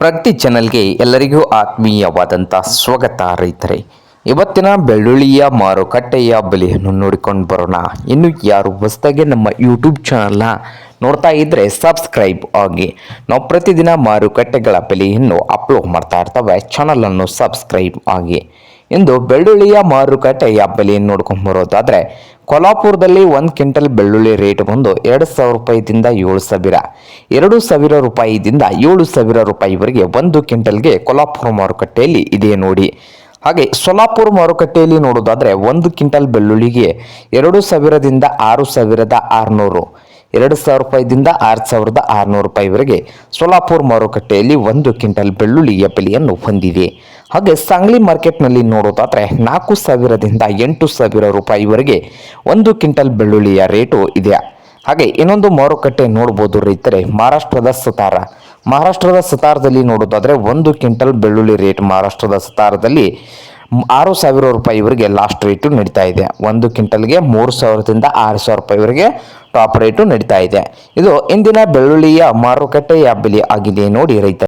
ಪ್ರಗತಿ ಚಾನಲ್ಗೆ ಎಲ್ಲರಿಗೂ ಆತ್ಮೀಯವಾದಂಥ ಸ್ವಾಗತ ರೈತರೆ. ಇವತ್ತಿನ ಬೆಳ್ಳುಳ್ಳಿಯ ಮಾರುಕಟ್ಟೆಯ ಬೆಲೆಯನ್ನು ನೋಡಿಕೊಂಡು ಬರೋಣ. ಇನ್ನು ಯಾರು ಹೊಸದಾಗಿ ನಮ್ಮ ಯೂಟ್ಯೂಬ್ ಚಾನಲ್ನ ನೋಡ್ತಾ ಇದ್ದರೆ ಸಬ್ಸ್ಕ್ರೈಬ್ ಆಗಿ. ನಾವು ಪ್ರತಿದಿನ ಮಾರುಕಟ್ಟೆಗಳ ಬೆಲೆಯನ್ನು ಅಪ್ಲೋಡ್ ಮಾಡ್ತಾ ಇರ್ತವೆ. ಚಾನಲನ್ನು ಸಬ್ಸ್ಕ್ರೈಬ್ ಆಗಿ. ಇಂದು ಬೆಳ್ಳುಳ್ಳಿಯ ಮಾರುಕಟ್ಟೆಯ ಬೆಲೆಯನ್ನು ನೋಡ್ಕೊಂಡು ಬರೋದಾದರೆ, ಕೊಲ್ಹಾಪುರದಲ್ಲಿ ಒಂದು ಕ್ವಿಂಟಲ್ ಬೆಳ್ಳುಳ್ಳಿ ರೇಟ್ ಬಂದು ಎರಡು ಸಾವಿರ ರೂಪಾಯಿದಿಂದ ಏಳು ಸಾವಿರ, ಎರಡು ಸಾವಿರ ರೂಪಾಯಿದಿಂದ ಏಳು ಸಾವಿರ ರೂಪಾಯಿವರೆಗೆ ಒಂದು ಕ್ವಿಂಟಲ್ಗೆ ಕೊಲ್ಹಾಪುರ ಮಾರುಕಟ್ಟೆಯಲ್ಲಿ ಇದೆ ನೋಡಿ. ಹಾಗೆ ಸೋಲಾಪುರ ಮಾರುಕಟ್ಟೆಯಲ್ಲಿ ನೋಡೋದಾದರೆ ಒಂದು ಕ್ವಿಂಟಲ್ ಬೆಳ್ಳುಳ್ಳಿಗೆ ಎರಡು ಸಾವಿರದಿಂದ ಆರು ಸಾವಿರದ ಆರುನೂರು, ಎರಡು ಸಾವಿರ ರೂಪಾಯಿದಿಂದ ಆರು ಸಾವಿರದ ಆರುನೂರು ರೂಪಾಯಿವರೆಗೆ ಸೋಲಾಪುರ್ ಮಾರುಕಟ್ಟೆಯಲ್ಲಿ ಒಂದು ಕ್ವಿಂಟಲ್ ಬೆಳ್ಳುಳ್ಳಿಯ ಬೆಲೆಯನ್ನು ಹೊಂದಿದೆ. ಹಾಗೆ ಸಾಂಗ್ಲಿ ಮಾರ್ಕೆಟ್ನಲ್ಲಿ ನೋಡೋದಾದರೆ ನಾಲ್ಕು ಸಾವಿರದಿಂದ ಎಂಟು ಸಾವಿರ ರೂಪಾಯಿವರೆಗೆ ಒಂದು ಕ್ವಿಂಟಲ್ ಬೆಳ್ಳುಳ್ಳಿಯ ರೇಟು ಇದೆ. ಹಾಗೆ ಇನ್ನೊಂದು ಮಾರುಕಟ್ಟೆ ನೋಡ್ಬೋದು ರೈತರೆ, ಮಹಾರಾಷ್ಟ್ರದ ಸತಾರ. ಮಹಾರಾಷ್ಟ್ರದ ಸತಾರದಲ್ಲಿ ನೋಡೋದಾದರೆ ಒಂದು ಕ್ವಿಂಟಲ್ ಬೆಳ್ಳುಳ್ಳಿ ರೇಟ್ ಮಹಾರಾಷ್ಟ್ರದ ಸತಾರದಲ್ಲಿ ಆರು ಸಾವಿರ ರೂಪಾಯಿವರೆಗೆ ಲಾಸ್ಟ್ ರೇಟು ನಡೀತಾ ಇದೆ. ಒಂದು ಕ್ವಿಂಟಲ್ಗೆ ಮೂರು ಸಾವಿರದಿಂದ ಆರು ಸಾವಿರ ರೂಪಾಯಿವರೆಗೆ ಟಾಪ್ ರೇಟು ನಡೀತಾ ಇದೆ. ಇದು ಇಂದಿನ ಬೆಳ್ಳುಳ್ಳಿಯ ಮಾರುಕಟ್ಟೆಯ ಬೆಲೆ ಆಗಿದೆ ನೋಡಿ ರೈತ